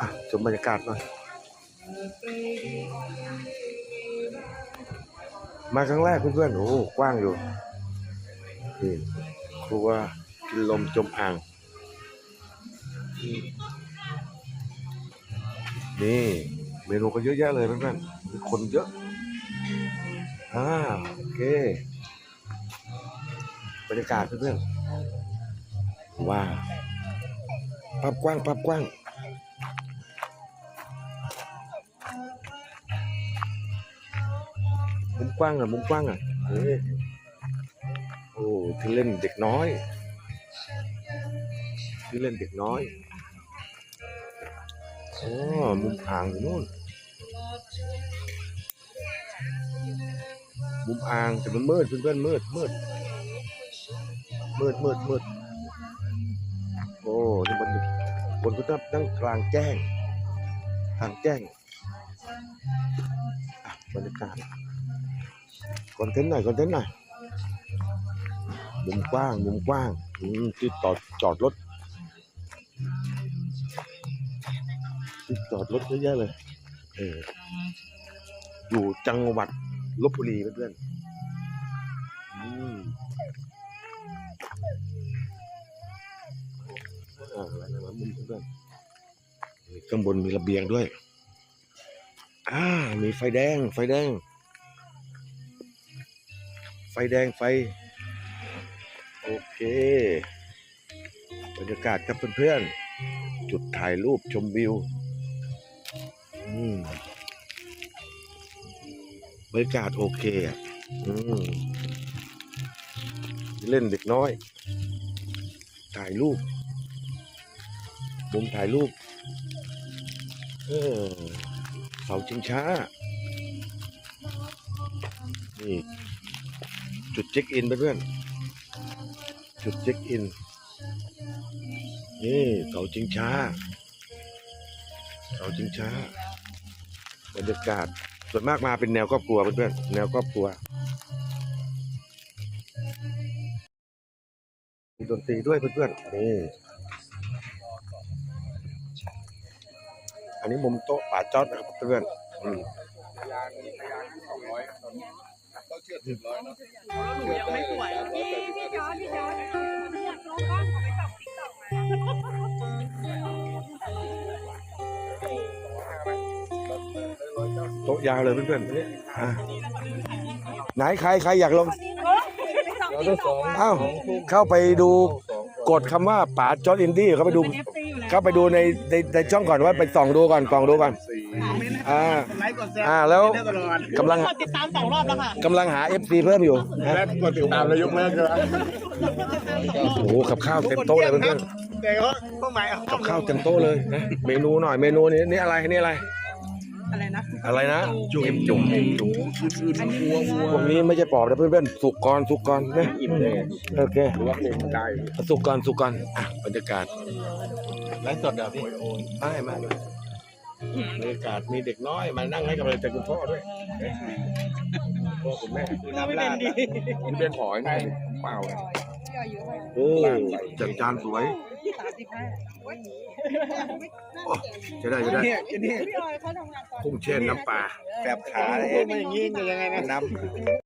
อะชมบรรยากาศหน่อยมาครั้งแรกเพื่อนๆโอ้โหกว้างอยู่นี่ครัวกินลมจมอ่าง นี่เมนูก็เยอะแยะเลยเพื่อนๆมีคนเยอะอ่าโอเคบรรยากาศเพื่อนๆว้าวภาพกว้างภาพกว้าง มุมกว้างอะมุมกว้างอะเฮ้ยโอ้ที่เล่นเด็กน้อยที่เล่นเด็กน้อยโอ้มุมอ่างอยู่นู่นมุมอ่างแต่มันมืดเพื่อนๆมืดมืดมืดมืดมืดโอ้นี่มันบนก็ต้องนั่งกลางแจ้งกลางแจ้งอะบรรยากาศ คอนเทนต์หน่อยคอนเทนต์หน่อยมุมกว้างมุมกว้างที่จอดจอดรถที่จอดรถเยอะแยะเลยเอออยู่จังหวัดลบบุรีเพื่อนๆอืมอ่าอะไรนะมุมเพื่อนข้างบนมีระเบียงด้วย อ่า มีไฟแดง ไฟแดง ฟแดงไฟ โอเคบรรยากาศครับเพื่อนๆ จุดถ่ายรูปชมวิวบรรยากาศโอเคอะอืมเล่นเด็กน้อย ถ่ายรูปมุมถ่ายรูป เออ เสาชิงช้า นี่ จุดเช็คอินเพื่อนๆจุดเช็คอิน นี่เสาชิงช้าเสาชิงช้าบรรยากาศส่วนมากมาเป็นแนวครอบครัวเพื่อนๆแนวครอบครัวมีดนตรีด้วยเพื่อนๆนี่อันนี้มุมโต๊ะป่าจอดนะครับเพื่อน ๆอืมยังไม่สวยพี่พี่จอร์ดพี่จอร์ดอยากลงบ้างขอไปส่องติ๊กต็อกมาโต๊ะยาวเลยเพื่อนๆเนี่ยอะไหนใครใครอยากลงไปส่องติ๊กต็อกมาอ้าวเข้าไปดู กดคำว่าป๋าจอร์ดอินดี้เข้าไปดู เป็นเอฟซีอยู่แล้วเข้าไปดูในในในช่องก่อนว่าไปส่องดูก่อนส่องดูก่อน อ่า ไลค์กดแชร์อ่าแล้วได้ตลอดกำลังกดติดตามสองรอบแล้วค่ะกำลังหา FC เพิ่มอยู่นะและกดติดตามแล้วยกเลิกเลยโอ้โหกับข้าวเต็มโต๊ะเลยเพื่อนแต่ก็เป้าหมายเอา ๆกับข้าวเต็มโต๊ะเลยนะเมนูหน่อยเมนูนี้นี่อะไรนี่อะไร อะไรนะอะไรนะจุ่มจุ่มจุ่มอันนี้วัววัวพวกนี้ไม่ใช่ปอบนะเพื่อนๆสุกก่อนสุกก่อนนะอิ่มเลยโอเคหรือว่าเป็นได้สุกก่อนสุกก่อนอะบรรยากาศไลฟ์สดเหรอพี่ไม่ไม่ไม่บรรยากาศมีเด็กน้อยมานั่งให้กำลังใจคุณพ่อด้วยพ่อคุณแม่เราไม่เป็นดีมันเป็นหอยไงเปล่าอะ โอ้จัดจานสวยสามสิบห้าโอ้จะได้จะได้เนี่ยเนี่ยพี่ออยเขาทำงานตอนกุ้งเช่นน้ำปลาแสบขาเลยพูดมาอย่างนี้จะยังไงนะน้ำ